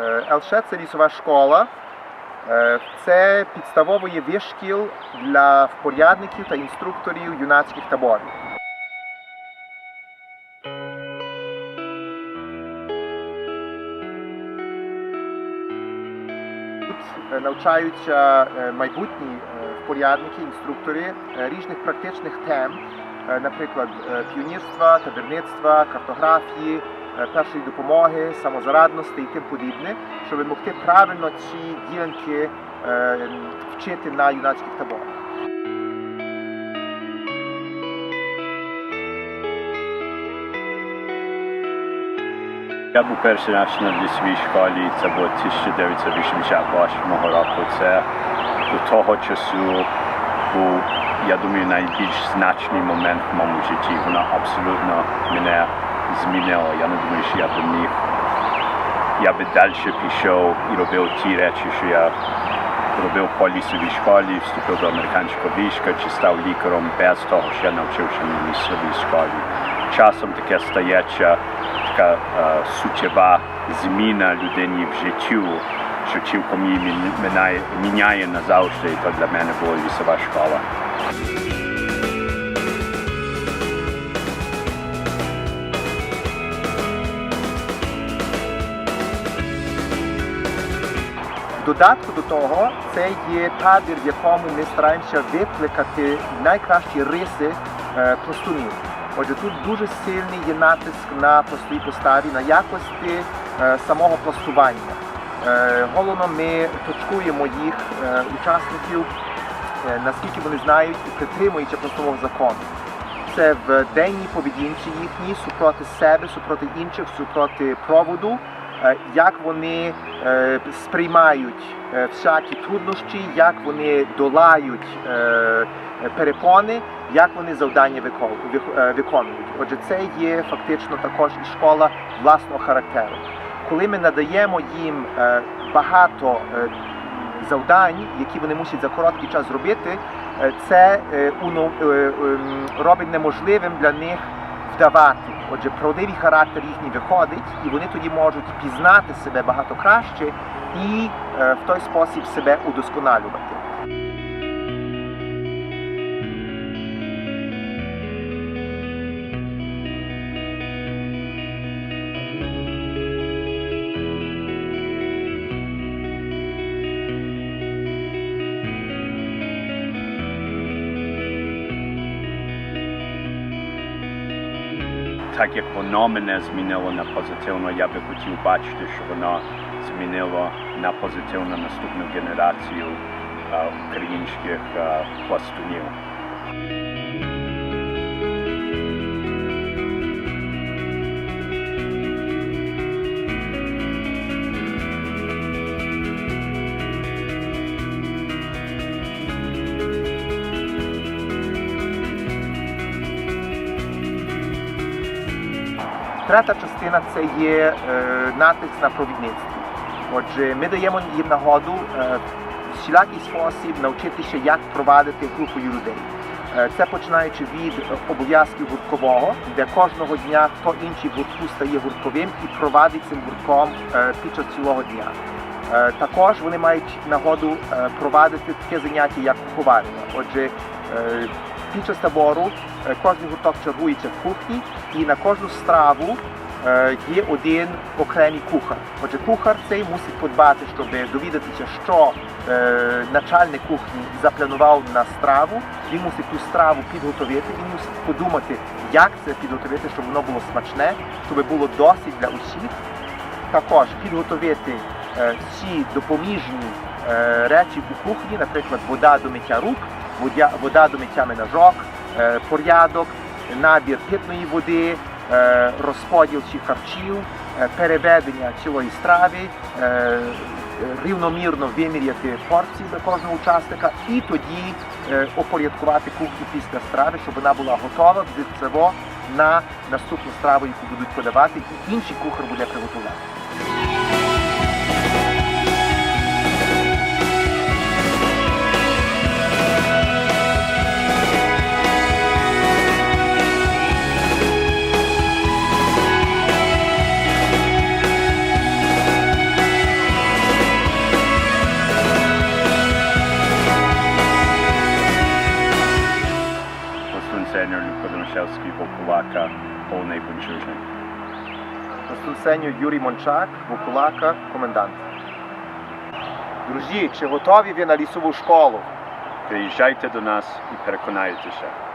Е, ЛШ це лісова школа. Е, Це підставовий вишкіл для впорядників та інструкторів юнацьких таборів. Тут е, навчаються е, майбутні е, впорядники, інструктори е, різних практичних тем, е, наприклад, е, піонірства, табірництва, картографії, е, першої допомоги, самозарадності і тим подібне, щоб могти правильно ці ділянки е, вчити на юнацьких таборах. Я був перший раз на лісовій школі, це було 1988 року. Це до того часу був, я думаю, найбільш значний момент в моєму житті. Вона абсолютно мене змінила. Я не думаю, що я би міг. Я би далі пішов і робив ті речі, що я робив по лісовій школі, вступив до американського війська чи став лікарем без того, що я навчився на лісовій школі. Часом таке стається така е, суттєва зміна людині в життю, що цілком її міняє назавжди, і то для мене була лісова школа. Додатку до того, це є табір, в якому ми стараємося викликати найкращі риси е, пластунів. Отже, тут дуже сильний є натиск на простій поставі, на якості е, самого пластування. Е, головно, ми точкуємо їх учасників, наскільки вони знають і притримуються пластового закону. Це в денній поведінці їхній супроти себе, супроти інших, супроти проводу, як вони е, сприймають е, всякі труднощі, як вони долають е, перепони, як вони завдання викон- е, виконують. Отже, це є фактично також і школа власного характеру. Коли ми надаємо їм е, багато е, завдань, які вони мусять за короткий час зробити, е, це е, е, ем, робить неможливим для них вдавати. Отже, правдивий характер їхній виходить, і вони тоді можуть пізнати себе багато краще і е, в той спосіб себе удосконалювати. Так як воно мене змінило на позитивно, я би хотів бачити, що воно змінило на позитивно наступну генерацію е, українських е, пластунів. Третя частина це є е, натиск на провідництво. Отже, ми даємо їм нагоду е, в всілякий спосіб навчитися, як провадити групою людей. Е, Це починаючи від е, обов'язків гурткового, де кожного дня хто інший в гуртку стає гуртковим і провадить цим гуртком е, під час цілого дня. Е, Також вони мають нагоду е, провадити таке заняття, як куховарення. Отже, е, під час табору е, кожен гурток чергується в кухні, і на кожну страву е, є один окремий кухар. Отже, кухар цей мусить подбати, щоб довідатися, що е, начальник кухні запланував на страву. Він мусить ту страву підготовити, він мусить подумати, як це підготовити, щоб воно було смачне, щоб було досить для усіх. Також підготовити е, всі допоміжні речі у кухні, наприклад, вода до миття рук, вода до миття менажок, порядок, набір питної води, е, розподіл чи харчів, е, переведення цілої страви, е, рівномірно виміряти порції для кожного учасника і тоді опорядкувати кухню після страви, щоб вона була готова взаво на наступну страву, яку будуть подавати, і інший кухар буде приготувати. Ромашевський, Вокулака, повний бунчужник. сеньор Юрій Мончак, Вокулака, комендант. Друзі, чи готові ви на лісову школу? Приїжджайте до нас і переконайтеся.